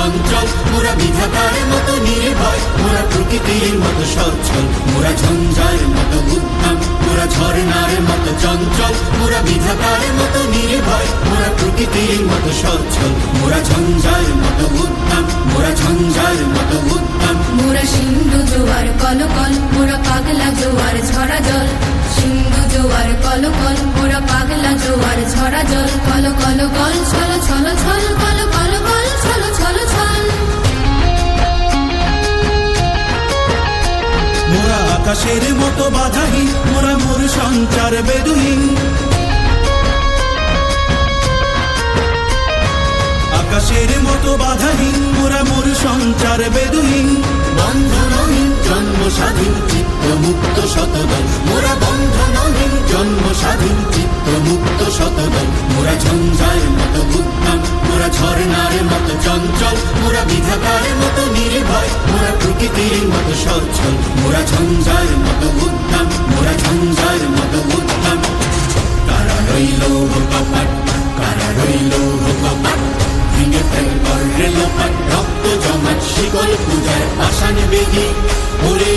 চঞ্চল, মোরা বিধাতার মোরা প্রকৃতির মতো সচ্ছল, মোরা ঝঞ্ঝার মতো উদ্যম মোরা ঝর্ণার মতো চঞ্চল, মোরা বিধাতার মতো নির্ভয়, মোরা প্রকৃতির মতো সচ্ছল, মোরা ঝঞ্ঝার মতো পাগলা জোয়ার ঝরা জল। সিন্ধু জোয়ার কলকল, মোরা পাগলা জোয়ার কল কল কল ছল ছল ছল আকাশের মতো বাধাহীন, মোরা মোর সঞ্চার বেদুহীন। আকাশের মতো বাধাহীন, মোরা মোর সঞ্চার বেদুহীন। বন্ধনহীন জন্ম স্বাধীন চিত্ত মুক্ত শতদল। মোরা বন্ধনহীন জন্ম স্বাধীন চিত্ত মুক্ত শতদল। মোরা ঝঞ্ঝার মতো উদ্যম মোরা ঝর্ণার মতো চঞ্চল। মোরা বিধাতার মতো নির্ভয়, মোরা প্রকৃতির মতো সচ্ছল মোরা ঝঞ্ঝার মতো উদ্যম মোরা ঝঞ্ঝার মতো উদ্যম কারা রইল কপাট কারা রইল কপাট ভেঙে ফেল করলে লোপাট, রক্ত জমাট, শিকল পূজার পাষাণ বেদি ওরে